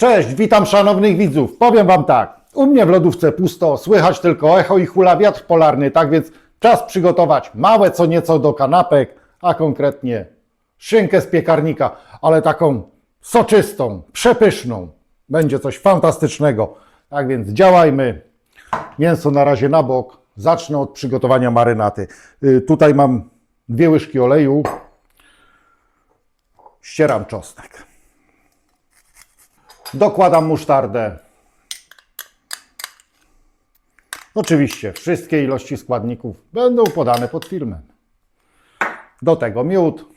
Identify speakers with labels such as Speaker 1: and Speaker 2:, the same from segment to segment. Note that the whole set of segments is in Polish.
Speaker 1: Cześć, witam szanownych widzów. Powiem Wam tak, u mnie w lodówce pusto, słychać tylko echo i hula wiatr polarny, tak więc czas przygotować małe co nieco do kanapek, a konkretnie szynkę z piekarnika, ale taką soczystą, przepyszną. Będzie coś fantastycznego. Tak więc działajmy. Mięso na razie na bok. Zacznę od przygotowania marynaty. Y, Tutaj mam dwie łyżki oleju. Ścieram czosnek. Dokładam musztardę. Oczywiście wszystkie ilości składników będą podane pod filmem. Do tego miód.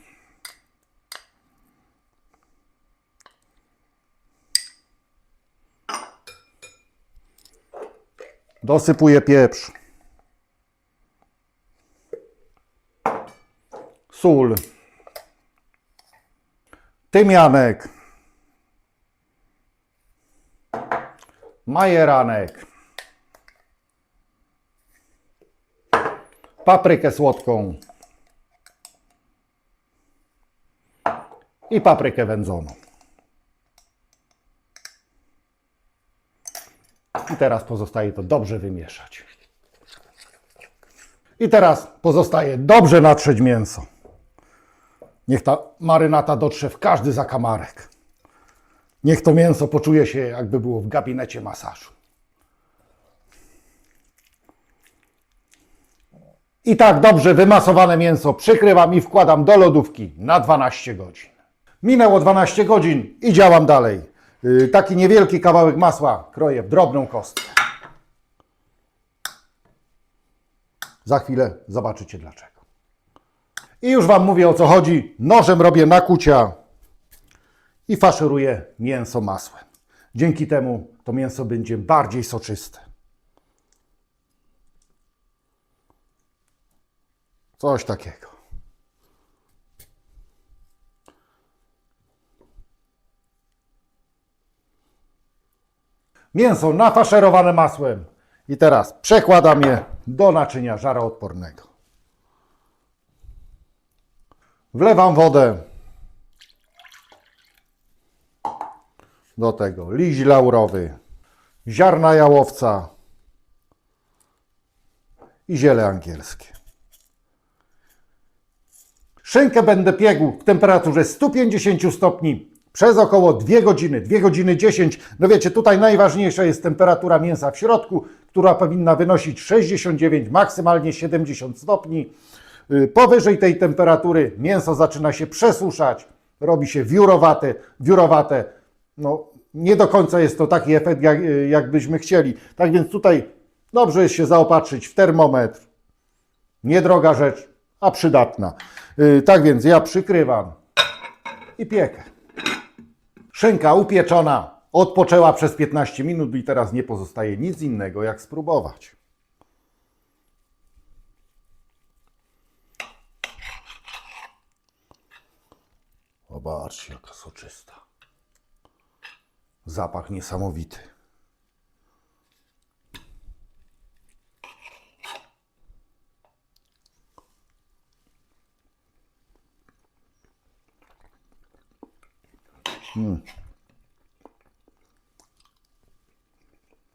Speaker 1: Dosypuję pieprz. Sól. Tymianek. Majeranek, paprykę słodką i paprykę wędzoną. I teraz pozostaje to dobrze wymieszać. I teraz pozostaje dobrze natrzeć mięso. Niech ta marynata dotrze w każdy zakamarek. Niech to mięso poczuje się, jakby było w gabinecie masażu. I tak dobrze wymasowane mięso przykrywam i wkładam do lodówki na 12 godzin. Minęło 12 godzin i działam dalej. Yy, Taki niewielki kawałek masła kroję w drobną kostkę. Za chwilę zobaczycie dlaczego. I już Wam mówię o co chodzi. Nożem robię nakucia i faszeruję mięso masłem. Dzięki temu to mięso będzie bardziej soczyste. Coś takiego. Mięso nafaszerowane masłem. I teraz przekładam je do naczynia żaroodpornego. Wlewam wodę. Do tego liść laurowy, ziarna jałowca i ziele angielskie. Szynkę będę piekł w temperaturze 150 stopni przez około 2 godziny, 2 godziny 10. No wiecie, tutaj najważniejsza jest temperatura mięsa w środku, która powinna wynosić 69, maksymalnie 70 stopni. Y, Powyżej tej temperatury mięso zaczyna się przesuszać, robi się wiórowate, wiórowate. No, nie do końca jest to taki efekt, jak, jak byśmy chcieli. Tak więc tutaj dobrze jest się zaopatrzyć w termometr. Niedroga rzecz, a przydatna. Yy, tak więc ja przykrywam i piekę. Szynka upieczona odpoczęła przez 15 minut i teraz nie pozostaje nic innego jak spróbować. Zobaczcie, jaka soczysta. Zapach niesamowity. Mm.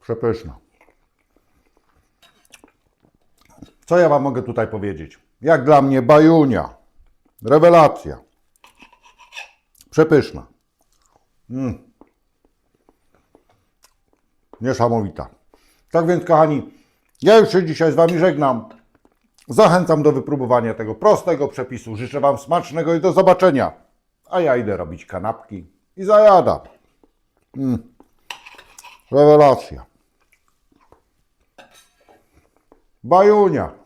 Speaker 1: Przepyszna. Co ja Wam mogę tutaj powiedzieć? Jak dla mnie bajunia. Rewelacja. Przepyszna. Niesamowita. Tak więc, kochani, ja już się dzisiaj z Wami żegnam. Zachęcam do wypróbowania tego prostego przepisu. Życzę Wam smacznego i do zobaczenia. A ja idę robić kanapki i zajadam. Mm. Rewelacja. Bajunia.